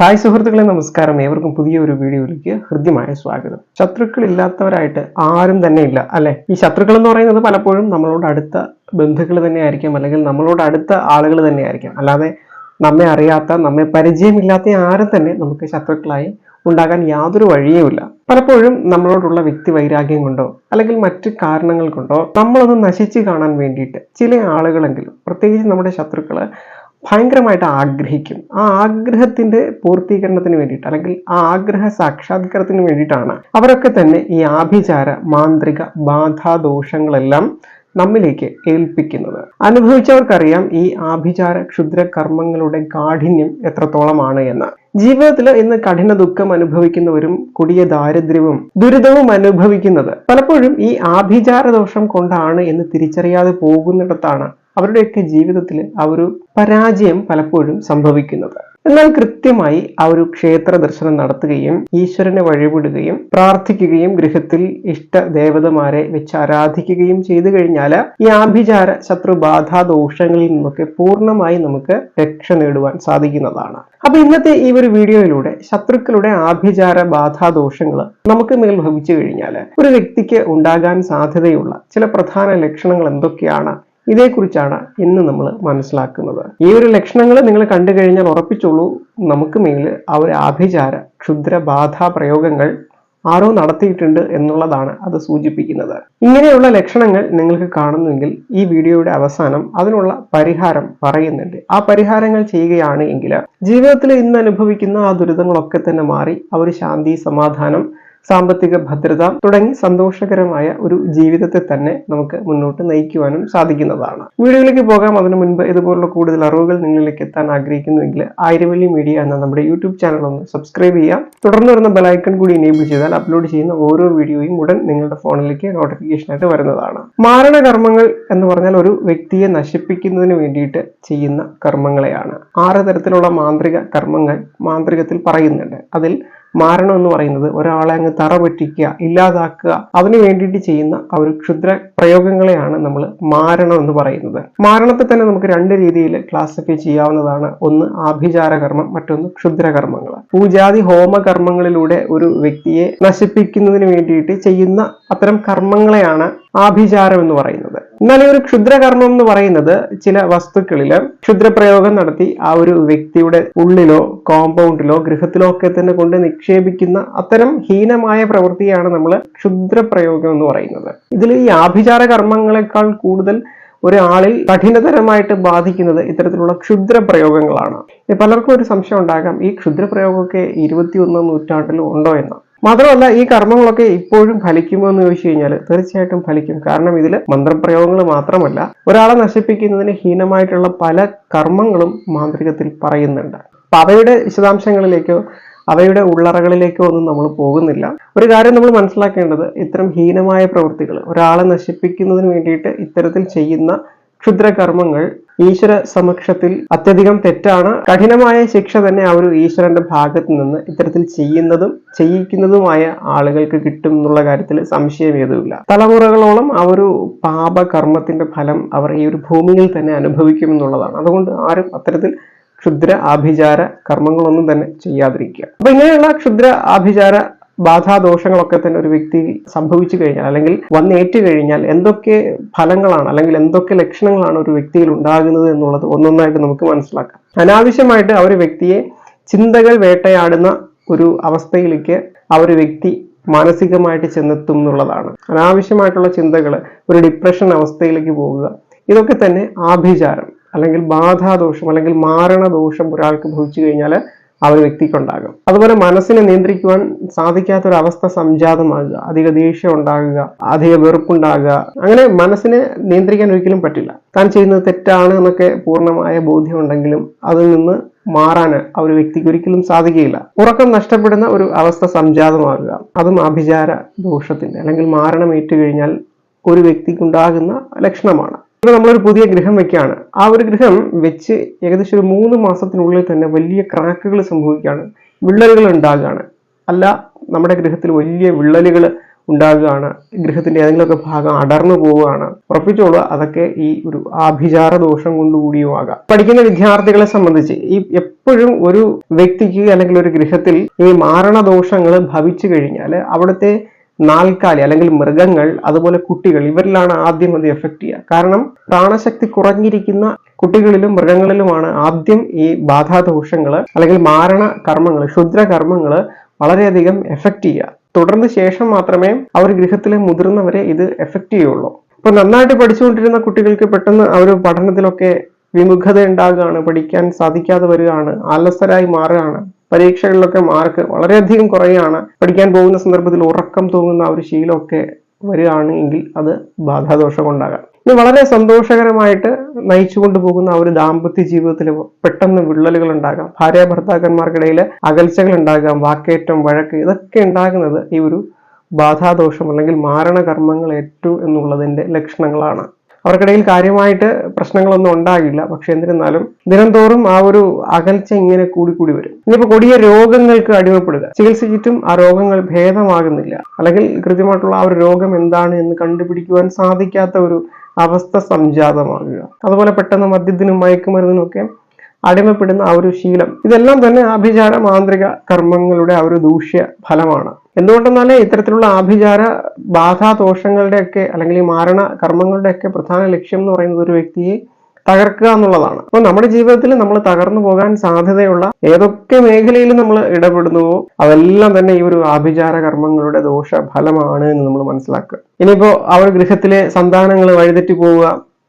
Hi സുഹൃത്തുക്കളെ നമസ്കാരം. ഏവർക്കും പുതിയ ഒരു വീഡിയോയിലേക്ക് ഹൃദ്യമായ സ്വാഗതം. ശത്രുക്കൾ ഇല്ലാത്തവരായിട്ട് ആരും തന്നെ ഇല്ല അല്ലെ? ഈ ശത്രുക്കൾ എന്ന് പറയുന്നത് പലപ്പോഴും നമ്മളോട് അടുത്ത ബന്ധുക്കൾ തന്നെ ആയിരിക്കാം അല്ലെങ്കിൽ നമ്മളോട് അടുത്ത ആളുകൾ തന്നെ ആയിരിക്കാം. അല്ലാതെ നമ്മെ അറിയാത്ത നമ്മെ പരിചയമില്ലാത്ത ആരും തന്നെ നമുക്ക് ശത്രുക്കളായി ഉണ്ടാകാൻ യാതൊരു വഴിയുമില്ല. പലപ്പോഴും നമ്മളോടുള്ള വ്യക്തി വൈരാഗ്യം കൊണ്ടോ അല്ലെങ്കിൽ മറ്റു കാരണങ്ങൾ കൊണ്ടോ നമ്മളൊന്ന് നശിച്ചു കാണാൻ വേണ്ടിയിട്ട് ചില ആളുകളെങ്കിലും പ്രത്യേകിച്ച് നമ്മുടെ ശത്രുക്കൾ ഭയങ്കരമായിട്ട് ആഗ്രഹിക്കും. ആ ആഗ്രഹത്തിന്റെ പൂർത്തീകരണത്തിന് വേണ്ടിയിട്ട് അല്ലെങ്കിൽ ആ ആഗ്രഹ സാക്ഷാത്കാരത്തിന് വേണ്ടിയിട്ടാണ് അവരൊക്കെ തന്നെ ഈ ആഭിചാര മാന്ത്രിക ബാധാദോഷങ്ങളെല്ലാം നമ്മിലേക്ക് ഏൽപ്പിക്കുന്നത്. അനുഭവിച്ചവർക്കറിയാം ഈ ആഭിചാര ക്ഷുദ്ര കർമ്മങ്ങളുടെ കാഠിന്യം എത്രത്തോളമാണ് എന്ന്. ജീവിതത്തിൽ ഇന്ന് കഠിന ദുഃഖം അനുഭവിക്കുന്നവരും കൊടിയ ദാരിദ്ര്യവും ദുരിതവും അനുഭവിക്കുന്നത് പലപ്പോഴും ഈ ആഭിചാര ദോഷം കൊണ്ടാണ് എന്ന് തിരിച്ചറിയാതെ പോകുന്നിടത്താണ് അവരുടെയൊക്കെ ജീവിതത്തിൽ ആ ഒരു പരാജയം പലപ്പോഴും സംഭവിക്കുന്നത്. എന്നാൽ കൃത്യമായി ആ ഒരു ക്ഷേത്ര ദർശനം നടത്തുകയും ഈശ്വരനെ വഴിപെടുകയും പ്രാർത്ഥിക്കുകയും ഗൃഹത്തിൽ ഇഷ്ട ദേവതമാരെ വെച്ച് ആരാധിക്കുകയും ചെയ്തു കഴിഞ്ഞാൽ ഈ ആഭിചാര ശത്രുബാധ ദോഷങ്ങളിൽ നിന്നൊക്കെ പൂർണമായി നമുക്ക് രക്ഷ നേടുവാൻ സാധിക്കുന്നതാണ്. അപ്പൊ ഇന്നത്തെ ഈ ഒരു വീഡിയോയിലൂടെ ശത്രുക്കളുടെ ആഭിചാര ബാധാ ദോഷങ്ങൾ നമുക്ക് മേൽ ഭവിച്ചു കഴിഞ്ഞാൽ ഒരു വ്യക്തിക്ക് ഉണ്ടാകാൻ സാധ്യതയുള്ള ചില പ്രധാന ലക്ഷണങ്ങൾ എന്തൊക്കെയാണ്? ഇതേക്കുറിച്ചാണ് ഇന്ന് നമ്മൾ മനസ്സിലാക്കുന്നത്. ഈ ഒരു ലക്ഷണങ്ങൾ നിങ്ങൾ കണ്ടു കഴിഞ്ഞാൽ ഉറപ്പിച്ചോളൂ. നമുക്ക് മേൽ ഒരു ആഭിചാര ക്ഷുദ്ര ബാധാ പ്രയോഗങ്ങൾ ആരോ നടത്തിയിട്ടുണ്ട് എന്നുള്ളതാണ് അത് സൂചിപ്പിക്കുന്നത്. ഇങ്ങനെയുള്ള ലക്ഷണങ്ങൾ നിങ്ങൾക്ക് കാണുന്നുവെങ്കിൽ ഈ വീഡിയോയുടെ അവസാനം അതിനുള്ള പരിഹാരം പറയുന്നുണ്ട്. ആ പരിഹാരങ്ങൾ ചെയ്യുകയാണ് എങ്കിൽ ജീവിതത്തിൽ ഇന്ന് അനുഭവിക്കുന്ന ആ ദുരിതങ്ങളൊക്കെ തന്നെ മാറി ഒരു ശാന്തി സമാധാനം സാമ്പത്തിക ഭദ്രത തുടങ്ങി സന്തോഷകരമായ ഒരു ജീവിതത്തെ തന്നെ നമുക്ക് മുന്നോട്ട് നയിക്കുവാനും സാധിക്കുന്നതാണ്. വീഡിയോയിലേക്ക് പോകാം. അതിനു മുൻപ് ഇതുപോലുള്ള കൂടുതൽ അറിവുകൾ നിങ്ങളിലേക്ക് എത്താൻ ആഗ്രഹിക്കുന്നുവെങ്കിൽ ആയിരവല്ലി മീഡിയ എന്ന നമ്മുടെ യൂട്യൂബ് ചാനൽ ഒന്ന് സബ്സ്ക്രൈബ് ചെയ്യാം. തുടർന്ന് വരുന്ന ബെലൈക്കൺ കൂടി എനേബിൾ ചെയ്താൽ അപ്ലോഡ് ചെയ്യുന്ന ഓരോ വീഡിയോയും ഉടൻ നിങ്ങളുടെ ഫോണിലേക്ക് നോട്ടിഫിക്കേഷൻ ആയിട്ട് വരുന്നതാണ്. മാരണകർമ്മങ്ങൾ എന്ന് പറഞ്ഞാൽ ഒരു വ്യക്തിയെ നശിപ്പിക്കുന്നതിന് വേണ്ടിയിട്ട് ചെയ്യുന്ന കർമ്മങ്ങളെയാണ്. ആറ് തരത്തിലുള്ള മാന്ത്രിക കർമ്മങ്ങൾ മാന്ത്രികത്തിൽ പറയുന്നുണ്ട്. അതിൽ മാരണം എന്ന് പറയുന്നത് ഒരാളെ അങ്ങ് തറ പറ്റിക്കുക ഇല്ലാതാക്കുക അതിനു വേണ്ടിയിട്ട് ചെയ്യുന്ന ആ ഒരു ക്ഷുദ്ര പ്രയോഗങ്ങളെയാണ് നമ്മൾ മാരണം എന്ന് പറയുന്നത്. മാരണത്തെ തന്നെ നമുക്ക് രണ്ട് രീതിയിൽ ക്ലാസിഫൈ ചെയ്യാവുന്നതാണ്. ഒന്ന് ആഭിചാര കർമ്മം മറ്റൊന്ന് ക്ഷുദ്രകർമ്മങ്ങൾ. പൂജാതി ഹോമകർമ്മങ്ങളിലൂടെ ഒരു വ്യക്തിയെ നശിപ്പിക്കുന്നതിന് വേണ്ടിയിട്ട് ചെയ്യുന്ന അത്തരം കർമ്മങ്ങളെയാണ് ആഭിചാരം എന്ന് പറയുന്നത്. എന്നാൽ ഒരു ക്ഷുദ്രകർമ്മം എന്ന് പറയുന്നത് ചില വസ്തുക്കളിൽ ക്ഷുദ്രപ്രയോഗം നടത്തി ആ ഒരു വ്യക്തിയുടെ ഉള്ളിലോ കോമ്പൗണ്ടിലോ ഗൃഹത്തിലോ ഒക്കെ തന്നെ കൊണ്ട് നിക്ഷേപിക്കുന്ന അത്തരം ഹീനമായ പ്രവൃത്തിയാണ് നമ്മൾ ക്ഷുദ്രപ്രയോഗം എന്ന് പറയുന്നത്. ഇതിൽ ഈ ആഭിചാര കർമ്മങ്ങളെക്കാൾ കൂടുതൽ ഒരാളിൽ കഠിനതരമായിട്ട് ബാധിക്കുന്നത് ഇത്തരത്തിലുള്ള ക്ഷുദ്രപ്രയോഗങ്ങളാണ്. പലർക്കും ഒരു സംശയം ഉണ്ടാകാം ഈ ക്ഷുദ്രപ്രയോഗമൊക്കെ ഇരുപത്തിയൊന്നാം നൂറ്റാണ്ടിൽ ഉണ്ടോ എന്ന്. മാത്രമല്ല ഈ കർമ്മങ്ങളൊക്കെ ഇപ്പോഴും ഫലിക്കുമോ എന്ന് ചോദിച്ചു കഴിഞ്ഞാൽ തീർച്ചയായിട്ടും ഫലിക്കും. കാരണം ഇതിൽ മന്ത്രപ്രയോഗങ്ങൾ മാത്രമല്ല ഒരാളെ നശിപ്പിക്കുന്നതിന് ഹീനമായിട്ടുള്ള പല കർമ്മങ്ങളും മാന്ത്രികത്തിൽ പറയുന്നുണ്ട്. അപ്പൊ അവയുടെ വിശദാംശങ്ങളിലേക്കോ അവയുടെ ഉള്ളറകളിലേക്കോ ഒന്നും നമ്മൾ പോകുന്നില്ല. ഒരു കാര്യം നമ്മൾ മനസ്സിലാക്കേണ്ടത് ഇത്തരം ഹീനമായ പ്രവൃത്തികൾ ഒരാളെ നശിപ്പിക്കുന്നതിന് വേണ്ടിയിട്ട് ഇത്തരത്തിൽ ചെയ്യുന്ന ക്ഷുദ്രകർമ്മങ്ങൾ ഈശ്വര സമക്ഷത്തിൽ അത്യധികം തെറ്റാണ്. കഠിനമായ ശിക്ഷ തന്നെ ആ ഒരു ഈശ്വരന്റെ ഭാഗത്ത് നിന്ന് ഇത്തരത്തിൽ ചെയ്യുന്നതും ചെയ്യിക്കുന്നതുമായ ആളുകൾക്ക് കിട്ടും എന്നുള്ള കാര്യത്തിൽ സംശയം ഏതുമില്ല. തലമുറകളോളം ആ ഒരു പാപകർമ്മത്തിന്റെ ഫലം അവർ ഈ ഒരു ഭൂമിയിൽ തന്നെ അനുഭവിക്കും എന്നുള്ളതാണ്. അതുകൊണ്ട് ആരും അത്തരത്തിൽ ക്ഷുദ്ര ആഭിചാര കർമ്മങ്ങളൊന്നും തന്നെ ചെയ്യാതിരിക്കുക. അപ്പൊ ഇങ്ങനെയുള്ള ക്ഷുദ്ര ആഭിചാര ബാധാദോഷങ്ങളൊക്കെ തന്നെ ഒരു വ്യക്തി സംഭവിച്ചു കഴിഞ്ഞാൽ അല്ലെങ്കിൽ വന്നേറ്റു കഴിഞ്ഞാൽ എന്തൊക്കെ ഫലങ്ങളാണ് അല്ലെങ്കിൽ എന്തൊക്കെ ലക്ഷണങ്ങളാണ് ഒരു വ്യക്തിയിൽ ഉണ്ടാകുന്നത് എന്നുള്ളത് ഒന്നൊന്നായിട്ട് നമുക്ക് മനസ്സിലാക്കാം. അനാവശ്യമായിട്ട് ആ ഒരു വ്യക്തിയെ ചിന്തകൾ വേട്ടയാടുന്ന ഒരു അവസ്ഥയിലേക്ക് ആ ഒരു വ്യക്തി മാനസികമായിട്ട് ചെന്നെത്തും എന്നുള്ളതാണ്. അനാവശ്യമായിട്ടുള്ള ചിന്തകൾ ഒരു ഡിപ്രഷൻ അവസ്ഥയിലേക്ക് പോവുക ഇതൊക്കെ തന്നെ ആഭിചാരം അല്ലെങ്കിൽ ബാധാദോഷം അല്ലെങ്കിൽ മാരണദോഷം ഒരാൾക്ക് ഭവിച്ചു കഴിഞ്ഞാൽ ആ ഒരു വ്യക്തിക്കുണ്ടാകും. അതുപോലെ മനസ്സിനെ നിയന്ത്രിക്കുവാൻ സാധിക്കാത്ത ഒരു അവസ്ഥ സംജാതമാകുക അധിക ദേഷ്യം ഉണ്ടാകുക അധിക വെറുപ്പുണ്ടാകുക അങ്ങനെ മനസ്സിനെ നിയന്ത്രിക്കാൻ ഒരിക്കലും പറ്റില്ല. താൻ ചെയ്യുന്നത് തെറ്റാണ് എന്നൊക്കെ പൂർണമായ ബോധ്യം ഉണ്ടെങ്കിലും അതിൽ നിന്ന് മാറാൻ ആ ഒരു വ്യക്തിക്ക് ഒരിക്കലും സാധിക്കുകയില്ല. ഉറക്കം നഷ്ടപ്പെടുന്ന ഒരു അവസ്ഥ സംജാതമാകുക അതും അഭിചാര ദോഷത്തിന്റെ അല്ലെങ്കിൽ മാരണം ഏറ്റുകഴിഞ്ഞാൽ ഒരു വ്യക്തിക്കുണ്ടാകുന്ന ലക്ഷണമാണ്. ഇപ്പൊ നമ്മളൊരു പുതിയ ഗൃഹം വെക്കുകയാണ്. ആ ഒരു ഗൃഹം വെച്ച് ഏകദേശം ഒരു മൂന്ന് മാസത്തിനുള്ളിൽ തന്നെ വലിയ ക്രാക്കുകൾ സംഭവിക്കുകയാണ്. വിള്ളലുകൾ ഉണ്ടാകുകയാണ്. അല്ല നമ്മുടെ ഗൃഹത്തിൽ വലിയ വിള്ളലുകൾ ഉണ്ടാകുകയാണ്. ഗൃഹത്തിന്റെ ഏതെങ്കിലുമൊക്കെ ഭാഗം അടർന്നു പോവുകയാണ്. ഉറപ്പിച്ചോളൂ അതൊക്കെ ഈ ഒരു ആഭിചാര ദോഷം കൊണ്ടുകൂടിയോ ആകാം. പഠിക്കുന്ന വിദ്യാർത്ഥികളെ സംബന്ധിച്ച് ഈ എപ്പോഴും ഒരു വ്യക്തിക്ക് അല്ലെങ്കിൽ ഒരു ഗൃഹത്തിൽ ഈ മാരണ മാരണദോഷങ്ങൾ ഭവിച്ചു കഴിഞ്ഞാൽ അവിടുത്തെ നാൽക്കാലി അല്ലെങ്കിൽ മൃഗങ്ങൾ അതുപോലെ കുട്ടികൾ ഇവരിലാണ് ആദ്യം അത് എഫക്ട് ചെയ്യുക. കാരണം പ്രാണശക്തി കുറഞ്ഞിരിക്കുന്ന കുട്ടികളിലും മൃഗങ്ങളിലുമാണ് ആദ്യം ഈ ബാധാദോഷങ്ങൾ അല്ലെങ്കിൽ മാരണ കർമ്മങ്ങൾ ക്ഷുദ്ര കർമ്മങ്ങൾ വളരെയധികം എഫക്റ്റ് ചെയ്യുക. തുടർന്ന് ശേഷം മാത്രമേ അവർ ഗൃഹത്തിലെ മുതിർന്നവരെ ഇത് എഫക്ട് ചെയ്യുള്ളൂ. ഇപ്പൊ നന്നായിട്ട് പഠിച്ചുകൊണ്ടിരുന്ന കുട്ടികൾക്ക് പെട്ടെന്ന് അവർ പഠനത്തിലൊക്കെ വിമുഖത ഉണ്ടാകുകയാണ് പഠിക്കാൻ സാധിക്കാതെ വരികയാണ് ആലസരായി മാറുകയാണ്. പരീക്ഷകളിലൊക്കെ മാർക്ക് വളരെയധികം കുറയാണ്. പഠിക്കാൻ പോകുന്ന സന്ദർഭത്തിൽ ഉറക്കം തോന്നുന്ന ഒരു ശീലമൊക്കെ വരികയാണ് എങ്കിൽ അത് ബാധാദോഷം കൊണ്ടാകാം ഇനി വളരെ സന്തോഷകരമായിട്ട് നയിച്ചു കൊണ്ടുപോകുന്ന ഒരു ദാമ്പത്യ ജീവിതത്തിൽ പെട്ടെന്ന് വിള്ളലുകൾ ഉണ്ടാകാം. ഭാര്യ ഭർത്താക്കന്മാർക്കിടയിൽ അകൽച്ചകൾ ഉണ്ടാകാം വാക്കേറ്റം വഴക്ക് ഇതൊക്കെ ഉണ്ടാകുന്നത് ഈ ഒരു ബാധാദോഷം അല്ലെങ്കിൽ മാരണകർമ്മങ്ങൾ ഏറ്റു എന്നുള്ളതിന്റെ ലക്ഷണങ്ങളാണ്. അവർക്കിടയിൽ കാര്യമായിട്ട് പ്രശ്നങ്ങളൊന്നും ഉണ്ടാകില്ല പക്ഷെ എന്നിരുന്നാലും ദിനംതോറും ആ ഒരു അകൽച്ച ഇങ്ങനെ കൂടി കൂടി വരും. ഇനിയിപ്പോ കൊടിയ രോഗങ്ങൾക്ക് അടിമപ്പെടുക. ചികിത്സിച്ചിട്ടും ആ രോഗങ്ങൾ ഭേദമാകുന്നില്ല. അല്ലെങ്കിൽ കൃത്യമായിട്ടുള്ള ആ ഒരു രോഗം എന്താണ് എന്ന് കണ്ടുപിടിക്കുവാൻ സാധിക്കാത്ത ഒരു അവസ്ഥ സംജാതമാകുക. അതുപോലെ പെട്ടെന്ന് മദ്യത്തിനും മയക്കുമരുന്നിനും ഒക്കെ അടിമപ്പെടുന്ന ആ ഒരു ശീലം. ഇതെല്ലാം തന്നെ ആഭിചാര മാന്ത്രിക കർമ്മങ്ങളുടെ ആ ഒരു ദൂഷ്യ ഫലമാണ്. എന്തുകൊണ്ടെന്നാൽ ഇത്തരത്തിലുള്ള ആഭിചാര ബാധാദോഷങ്ങളുടെയൊക്കെ അല്ലെങ്കിൽ മാരണ കർമ്മങ്ങളുടെയൊക്കെ പ്രധാന ലക്ഷ്യം എന്ന് പറയുന്നത് ഒരു വ്യക്തിയെ തകർക്കുക എന്നുള്ളതാണ്. അപ്പോൾ നമ്മുടെ ജീവിതത്തിൽ നമ്മൾ തകർന്നു പോകാൻ സാധ്യതയുള്ള ഏതൊക്കെ മേഖലയിൽ നമ്മൾ ഇടപെടുന്നുവോ അതെല്ലാം തന്നെ ഈ ഒരു ആഭിചാര കർമ്മങ്ങളുടെ ദോഷ ഫലമാണ് എന്ന് നമ്മൾ മനസ്സിലാക്കുക. ഇനിയിപ്പോ അവർ ഗൃഹത്തിലെ സന്താനങ്ങൾ വഴിതെറ്റി പോവുക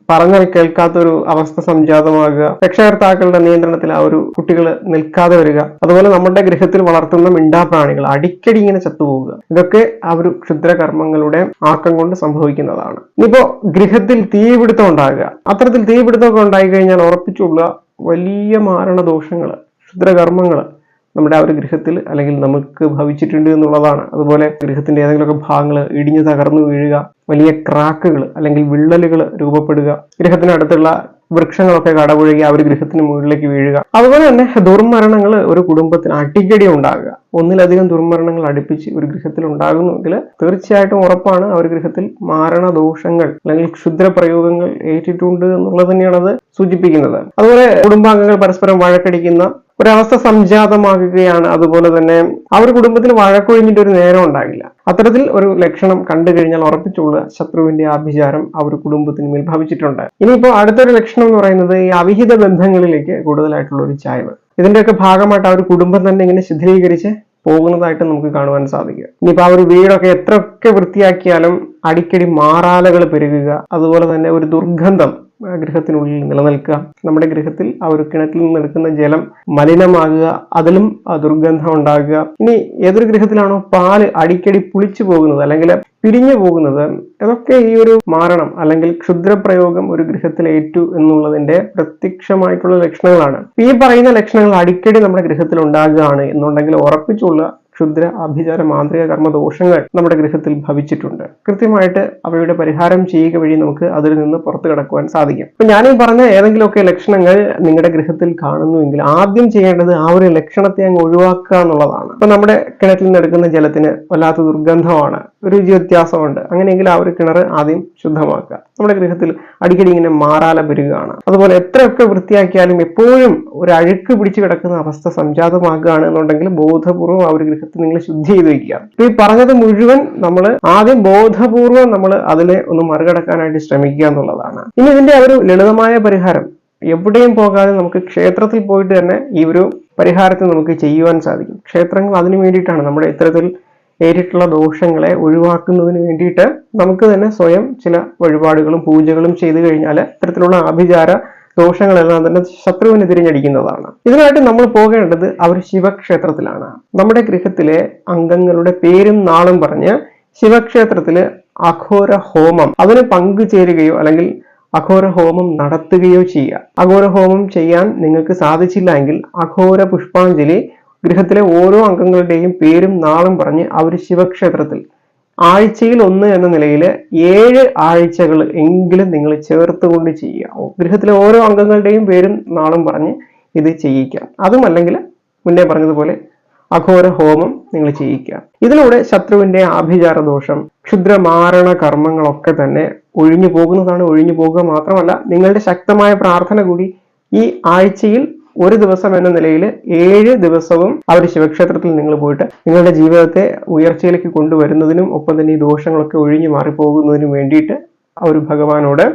പറഞ്ഞാൽ കേൾക്കാത്തൊരു അവസ്ഥ സംജാതമാകുക. രക്ഷകർത്താക്കളുടെ നിയന്ത്രണത്തിൽ ആ ഒരു കുട്ടികൾ നിൽക്കാതെ വരിക. അതുപോലെ നമ്മുടെ ഗൃഹത്തിൽ വളർത്തുന്ന മിണ്ടാപ്രാണികൾ അടിക്കടി ഇങ്ങനെ ചത്തുപോകുക. ഇതൊക്കെ ആ ഒരു ക്ഷുദ്രകർമ്മങ്ങളുടെ ആക്കം കൊണ്ട് സംഭവിക്കുന്നതാണ്. ഇനിയിപ്പോ ഗൃഹത്തിൽ തീപിടുത്തം ഉണ്ടാകുക. അത്തരത്തിൽ തീപിടുത്തമൊക്കെ ഉണ്ടായി കഴിഞ്ഞാൽ ഉറപ്പിച്ചുള്ള വലിയ മാരണദോഷങ്ങൾ ക്ഷുദ്രകർമ്മങ്ങൾ നമ്മുടെ ആ ഒരു ഗൃഹത്തിൽ അല്ലെങ്കിൽ നമുക്ക് ഭവിച്ചിട്ടുണ്ട് എന്നുള്ളതാണ്. അതുപോലെ ഗൃഹത്തിന്റെ ഏതെങ്കിലുമൊക്കെ ഭാഗങ്ങൾ ഇടിഞ്ഞു തകർന്നു വീഴുക വലിയ ക്രാക്കുകൾ അല്ലെങ്കിൽ വിള്ളലുകൾ രൂപപ്പെടുക ഗൃഹത്തിനടുത്തുള്ള വൃക്ഷങ്ങളൊക്കെ കടപുഴകി ആ ഒരു ഗൃഹത്തിന് മുകളിലേക്ക് വീഴുക. അതുപോലെ തന്നെ ദുർമരണങ്ങൾ ഒരു കുടുംബത്തിന് അടിക്കടി ഉണ്ടാകുക. ഒന്നിലധികം ദുർമരണങ്ങൾ അടുപ്പിച്ച് ഒരു ഗൃഹത്തിൽ ഉണ്ടാകുന്നുവെങ്കിൽ തീർച്ചയായിട്ടും ഉറപ്പാണ് അവർ ഗൃഹത്തിൽ മാരണദോഷങ്ങൾ അല്ലെങ്കിൽ ക്ഷുദ്ര പ്രയോഗങ്ങൾ ഏറ്റിട്ടുണ്ട് എന്നുള്ളത് തന്നെയാണ് അത് സൂചിപ്പിക്കുന്നത്. അതുപോലെ കുടുംബാംഗങ്ങൾ പരസ്പരം വഴക്കടിക്കുന്ന ഒരവസ്ഥ സംജാതമാകുകയാണ്. അതുപോലെ തന്നെ അവർ കുടുംബത്തിൽ വഴക്കൊഴിഞ്ഞിട്ട് ഒരു നേരം ഉണ്ടാകില്ല. അത്തരത്തിൽ ഒരു ലക്ഷണം കണ്ടു കഴിഞ്ഞാൽ ഉറപ്പിച്ചുള്ള ശത്രുവിന്റെ ആഭിചാരം ഒരു കുടുംബത്തിന് മേൽ ഭവിച്ചിട്ടുണ്ട്. ഇനിയിപ്പോ അടുത്തൊരു ലക്ഷണം എന്ന് പറയുന്നത് ഈ അവിഹിത ബന്ധങ്ങളിലേക്ക് കൂടുതലായിട്ടുള്ള ഒരു ചായ്വ്. ഇതിന്റെയൊക്കെ ഭാഗമായിട്ട് ആ ഒരു കുടുംബം തന്നെ ഇങ്ങനെ ശിഥിലീകരിച്ച് പോകുന്നതായിട്ട് നമുക്ക് കാണുവാൻ സാധിക്കുക. ഇനിയിപ്പോ ആ ഒരു വീടൊക്കെ എത്രയൊക്കെ വൃത്തിയാക്കിയാലും അടിക്കടി മാറാലകൾ പെരുകുക. അതുപോലെ തന്നെ ഒരു ദുർഗന്ധം ഗൃഹത്തിനുള്ളിൽ നിലനിൽക്കുക. നമ്മുടെ ഗൃഹത്തിൽ ആ ഒരു കിണറ്റിൽ നിന്ന് എടുക്കുന്ന ജലം മലിനമാകുക അതിലും ദുർഗന്ധം ഉണ്ടാകുക. ഇനി ഏതൊരു ഗൃഹത്തിലാണോ പാൽ അടിക്കടി പുളിച്ചു പോകുന്നത് അല്ലെങ്കിൽ പിരിഞ്ഞു പോകുന്നത് അതൊക്കെ ഈ ഒരു മാരണം അല്ലെങ്കിൽ ക്ഷുദ്രപ്രയോഗം ഒരു ഗൃഹത്തിൽ ഏറ്റു എന്നുള്ളതിന്റെ പ്രത്യക്ഷമായിട്ടുള്ള ലക്ഷണങ്ങളാണ്. ഈ പറയുന്ന ലക്ഷണങ്ങൾ അടിക്കടി നമ്മുടെ ഗൃഹത്തിൽ ഉണ്ടാകുകയാണ് എന്നുണ്ടെങ്കിൽ ഉറപ്പിച്ചുള്ള ക്ഷുദ്ര അഭിചാര മാന്ത്രിക കർമ്മ ദോഷങ്ങൾ നമ്മുടെ ഗൃഹത്തിൽ ഭവിച്ചിട്ടുണ്ട്. കൃത്യമായിട്ട് അവയുടെ പരിഹാരം ചെയ്യുക വഴി നമുക്ക് അതിൽ നിന്ന് പുറത്തു കടക്കുവാൻ സാധിക്കും. അപ്പൊ ഞാനീ പറഞ്ഞ ഏതെങ്കിലുമൊക്കെ ലക്ഷണങ്ങൾ നിങ്ങളുടെ ഗൃഹത്തിൽ കാണുന്നുവെങ്കിൽ ആദ്യം ചെയ്യേണ്ടത് ആ ഒരു ലക്ഷണത്തെ അങ്ങ് ഒഴിവാക്കുക എന്നുള്ളതാണ്. അപ്പൊ നമ്മുടെ കിണറ്റിൽ നിന്ന് എടുക്കുന്ന ജലത്തിന് വല്ലാത്ത ദുർഗന്ധമാണ് രുചി വ്യത്യാസമുണ്ട് അങ്ങനെയെങ്കിൽ ആ ഒരു കിണർ ആദ്യം ശുദ്ധമാക്കുക. നമ്മുടെ ഗൃഹത്തിൽ അടിക്കടി ഇങ്ങനെ മാറാല വരികയാണ് അതുപോലെ എത്രയൊക്കെ വൃത്തിയാക്കിയാലും എപ്പോഴും ഒരു അഴുക്ക് പിടിച്ചു കിടക്കുന്ന അവസ്ഥ സംജാതമാകുകയാണ് എന്നുണ്ടെങ്കിൽ ബോധപൂർവം ആ ഒരു ഗൃഹത്തിൽ നിങ്ങൾ ശുദ്ധി ചെയ്ത് വെക്കുക. അപ്പൊ ഈ പറഞ്ഞത് മുഴുവൻ നമ്മൾ ആദ്യം ബോധപൂർവം നമ്മൾ അതിനെ ഒന്ന് മറികടക്കാനായിട്ട് ശ്രമിക്കുക എന്നുള്ളതാണ്. ഇനി ഇതിന്റെ ഒരു ലളിതമായ പരിഹാരം. എവിടെയും പോകാതെ നമുക്ക് ക്ഷേത്രത്തിൽ പോയിട്ട് തന്നെ ഈ ഒരു പരിഹാരത്തെ നമുക്ക് ചെയ്യുവാൻ സാധിക്കും. ക്ഷേത്രങ്ങൾ അതിനു വേണ്ടിയിട്ടാണ് നമ്മുടെ ഇത്തരത്തിൽ ഏറ്റിട്ടുള്ള ദോഷങ്ങളെ ഒഴിവാക്കുന്നതിന് വേണ്ടിയിട്ട് നമുക്ക് തന്നെ സ്വയം ചില വഴിപാടുകളും പൂജകളും ചെയ്തു കഴിഞ്ഞാൽ ഇത്തരത്തിലുള്ള ആഭിചാര ദോഷങ്ങളെല്ലാം തന്നെ ശത്രുവിനെ തിരിഞ്ഞടിക്കുന്നതാണ്. ഇതിനായിട്ട് നമ്മൾ പോകേണ്ടത് അവർ ശിവക്ഷേത്രത്തിലാണ്. നമ്മുടെ ഗൃഹത്തിലെ അംഗങ്ങളുടെ പേരും നാളും പറഞ്ഞ് ശിവക്ഷേത്രത്തിൽ അഘോര ഹോമം അതിന് പങ്കുചേരുകയോ അല്ലെങ്കിൽ അഘോര ഹോമം നടത്തുകയോ ചെയ്യുക. അഘോര ഹോമം ചെയ്യാൻ നിങ്ങൾക്ക് സാധിച്ചില്ല എങ്കിൽ അഘോര പുഷ്പാഞ്ജലി ഗൃഹത്തിലെ ഓരോ അംഗങ്ങളുടെയും പേരും നാളും പറഞ്ഞ് അവർ ശിവക്ഷേത്രത്തിൽ ആഴ്ചയിൽ ഒന്ന് എന്ന നിലയിൽ ഏഴ് ആഴ്ചകൾ എങ്കിലും നിങ്ങൾ ചേർത്തുകൊണ്ട് ചെയ്യുക. ഗൃഹത്തിലെ ഓരോ അംഗങ്ങളുടെയും പേരും നാളും പറഞ്ഞ് ഇത് ചെയ്യിക്കാം അതും അല്ലെങ്കിൽ മുന്നേ പറഞ്ഞതുപോലെ അഘോര ഹോമം നിങ്ങൾ ചെയ്യിക്കുക. ഇതിലൂടെ ശത്രുവിന്റെ ആഭിചാര ദോഷം ക്ഷുദ്രമാരണ കർമ്മങ്ങളൊക്കെ തന്നെ ഒഴിഞ്ഞു പോകുന്നതാണ്. ഒഴിഞ്ഞു പോകുക മാത്രമല്ല നിങ്ങളുടെ ശക്തമായ പ്രാർത്ഥന കൂടി ഈ ആഴ്ചയിൽ ഒരു ദിവസം എന്ന നിലയിൽ ഏഴ് ദിവസവും ആ ഒരു ശിവക്ഷേത്രത്തിൽ നിങ്ങൾ പോയിട്ട് നിങ്ങളുടെ ജീവിതത്തെ ഉയർച്ചയിലേക്ക് കൊണ്ടുവരുന്നതിനും ഒപ്പം തന്നെ ഈ ദോഷങ്ങളൊക്കെ ഒഴിഞ്ഞു മാറിപ്പോകുന്നതിനും വേണ്ടിയിട്ട് ആ ഒരു ഭഗവാനോട്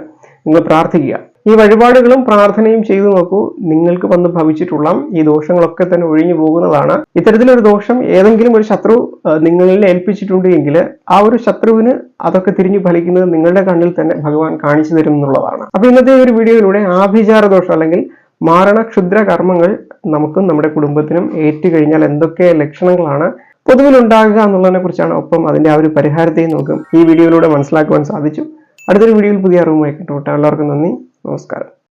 നിങ്ങൾ പ്രാർത്ഥിക്കുക. ഈ വഴിപാടുകളും പ്രാർത്ഥനയും ചെയ്തു നോക്കൂ. നിങ്ങൾക്ക് വന്ന് ഭവിച്ചിട്ടുള്ള ഈ ദോഷങ്ങളൊക്കെ തന്നെ ഒഴിഞ്ഞു പോകുന്നതാണ്. ഇത്തരത്തിലൊരു ദോഷം ഏതെങ്കിലും ഒരു ശത്രു നിങ്ങളിൽ ഏൽപ്പിച്ചിട്ടുണ്ട് എങ്കിൽ ആ ഒരു ശത്രുവിന് അതൊക്കെ തിരിഞ്ഞു ഫലിക്കുന്നത് നിങ്ങളുടെ കണ്ണിൽ തന്നെ ഭഗവാൻ കാണിച്ചു തരും എന്നുള്ളതാണ്. അപ്പൊ ഇന്നത്തെ ഒരു വീഡിയോയിലൂടെ ആഭിചാര ദോഷം അല്ലെങ്കിൽ മാരണ ക്ഷുദ്ര കർമ്മങ്ങൾ നമുക്കും നമ്മുടെ കുടുംബത്തിനും ഏറ്റുകഴിഞ്ഞാൽ എന്തൊക്കെ ലക്ഷണങ്ങളാണ് പൊതുവിൽ ഉണ്ടാകുക എന്നുള്ളതിനെ കുറിച്ചാണ് ഒപ്പം അതിന്റെ ആ ഒരു പരിഹാരത്തെയും നോക്കും. ഈ വീഡിയോയിലൂടെ മനസ്സിലാക്കുവാൻ സാധിച്ചു. അടുത്തൊരു വീഡിയോയിൽ പുതിയ അറിവുമായി കിട്ടും എല്ലാവർക്കും നന്ദി. നമസ്കാരം.